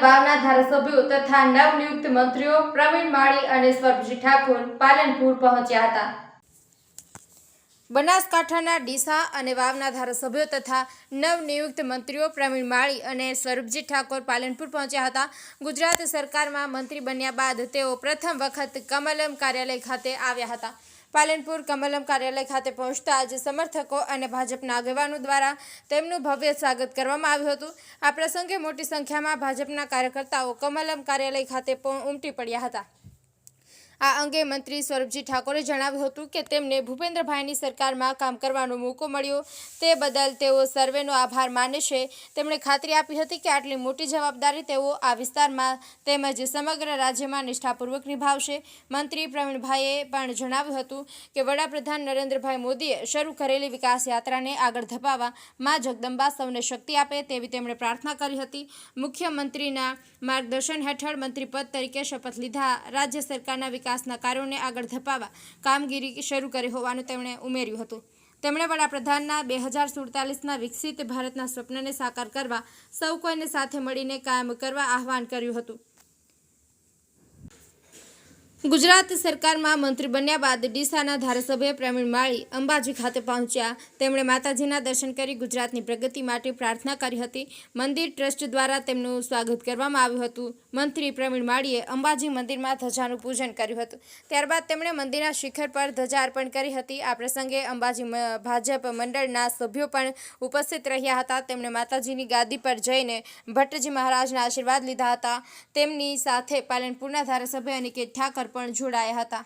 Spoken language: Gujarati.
વાવના ધારાસભ્યો તથા નવનિયુક્ત મંત્રીઓ પ્રવીણ માળી અને સ્વર્ગજી ઠાકોર પાલનપુર પહોંચ્યા હતા. બનાસકાંઠાના ડીસા અને વાવના ધારાસભ્યો તથા નવનિયુક્ત મંત્રીઓ પ્રવીણ માળી અને સ્વરૂપજી ઠાકોર પાલનપુર પહોંચ્યા હતા. ગુજરાત સરકારમાં મંત્રી બન્યા બાદ તેઓ પ્રથમ વખત કમલમ કાર્યાલય ખાતે આવ્યા હતા. પાલનપુર કમલમ કાર્યાલય ખાતે પહોંચતા આજે સમર્થકો અને ભાજપના આગેવાનો દ્વારા તેમનું ભવ્ય સ્વાગત કરવામાં આવ્યું હતું. આ પ્રસંગે મોટી સંખ્યામાં ભાજપના કાર્યકર્તાઓ કમલમ કાર્યાલય ખાતે ઉમટી પડ્યા હતા. આ અંગે મંત્રી સ્વરૂપજી ઠાકોરે જણાવ્યું હતું કે તેમને ભૂપેન્દ્રભાઈની સરકારમાં કામ કરવાનો મોકો મળ્યો. તે બદલ તેઓ સર્વેનો આભાર માને છે. તેમણે ખાતરી આપી હતી કે આટલી મોટી જવાબદારી તેઓ આ વિસ્તારમાં તેમજ સમગ્ર રાજ્યમાં નિષ્ઠાપૂર્વક નિભાવશે. મંત્રી પ્રવીણભાઈએ પણ જણાવ્યું હતું કે વડાપ્રધાન નરેન્દ્રભાઈ મોદીએ શરૂ કરેલી વિકાસ યાત્રાને આગળ ધપાવવા મા જગદંબા સૌને શક્તિ આપે તેવી તેમણે પ્રાર્થના કરી હતી. મુખ્યમંત્રીના માર્ગદર્શન હેઠળ મંત્રીપદ તરીકે શપથ લીધા. રાજ્ય સરકારના વિકાસના કાર્યોને આગળ ધપાવવા કામગીરી શરૂ કરી હોવાનું તેમણે ઉમેર્યું હતું. તેમણે વડાપ્રધાનના બે હજાર સુડતાલીસના વિકસિત ભારતના સ્વપ્નને સાકાર કરવા સૌ કોઈને સાથે મળીને કામ કરવા આહવાન કર્યું હતું. ગુજરાત સરકારમાં મંત્રી બન્યા બાદ ડીસાના ધારાસભ્ય પ્રવીણ માળી અંબાજી ખાતે પહોંચ્યા. તેમણે માતાજીના દર્શન કરી ગુજરાતની પ્રગતિ માટે પ્રાર્થના કરી હતી. મંદિર ટ્રસ્ટ દ્વારા તેમનું સ્વાગત કરવામાં આવ્યું હતું. મંત્રી પ્રવીણ માળીએ અંબાજી મંદિરમાં ધજાનું પૂજન કર્યું હતું. ત્યારબાદ તેમણે મંદિરના શિખર પર ધજા અર્પણ કરી હતી. આ પ્રસંગે અંબાજી ભાજપ મંડળના સભ્યો પણ ઉપસ્થિત રહ્યા હતા. તેમણે માતાજીની ગાદી પર જઈને ભટ્ટજી મહારાજના આશીર્વાદ લીધા હતા. તેમની સાથે પાલનપુરના ધારાસભ્ય અનિકેત ઠાકર પણ જોડાયા હતા.